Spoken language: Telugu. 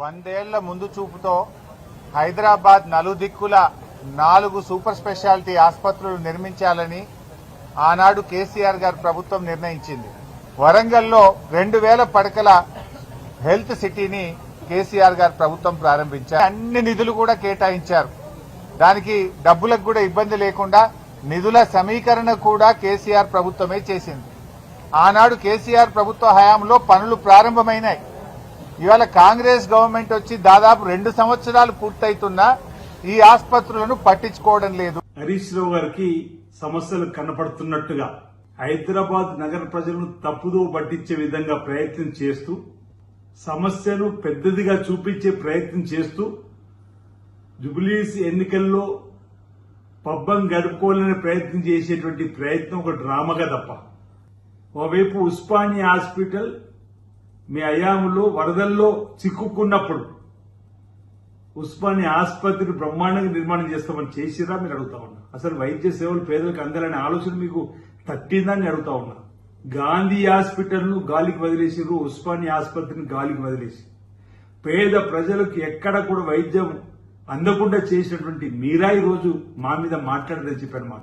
వందేళ్ళ ముందు చూపుతో హైదరాబాద్ నలుదిక్కుల నాలుగు సూపర్ స్పెషాలిటీ ఆసుపత్రులు నిర్మించాలని ఆనాడు కేసీఆర్ గారు ప్రభుత్వం నిర్ణయించింది. వరంగల్లో రెండు వేల పడకల హెల్త్ సిటీని కేసీఆర్ గారు ప్రభుత్వం ప్రారంభించారు. అన్ని నిధులు కూడా కేటాయించారు. దానికి డబ్బులకు కూడా ఇబ్బంది లేకుండా నిధుల సమీకరణ కూడా కేసీఆర్ ప్రభుత్వమే చేసింది. ఆనాడు కేసీఆర్ ప్రభుత్వ హయాంలో పనులు ప్రారంభమైనాయి. ఇవాళ కాంగ్రెస్ గవర్నమెంట్ వచ్చి దాదాపు రెండు సంవత్సరాలు పూర్తయితున్నా ఈ ఆసుపత్రులను పట్టించుకోవడం లేదు. హరీష్ రావు గారికి సమస్యలు కనపడుతున్నట్టుగా హైదరాబాద్ నగర ప్రజలను తప్పుదో పట్టించే విధంగా ప్రయత్నం చేస్తూ సమస్యను పెద్దదిగా చూపించే ప్రయత్నం చేస్తూ జుబిలీస్ ఎన్నికల్లో పబ్బం గడుపుకోవాలనే ప్రయత్నం చేసేటువంటి ప్రయత్నం ఒక డ్రామాగా తప్ప ఓవైపు ఉస్మానియా హాస్పిటల్ మీ అయాములో వరదల్లో చిక్కుకున్నప్పుడు ఉస్మాని ఆసుపత్రి బ్రహ్మాండంగా నిర్మాణం చేస్తామని చేసిరా మీరు అడుగుతా ఉన్నా. అసలు వైద్య సేవలు పేదలకు అందాలనే ఆలోచన మీకు తట్టిందని అడుగుతా ఉన్నా. గాంధీ హాస్పిటల్ను గాలికి వదిలేసిర్రు ఉస్మాని ఆసుపత్రిని గాలికి వదిలేసి. పేద ప్రజలకు ఎక్కడ కూడా వైద్యం అందకుండా చేసినటువంటి మీరా ఈరోజు రోజు మా మీద మాట్లాడదని చెప్పాను మా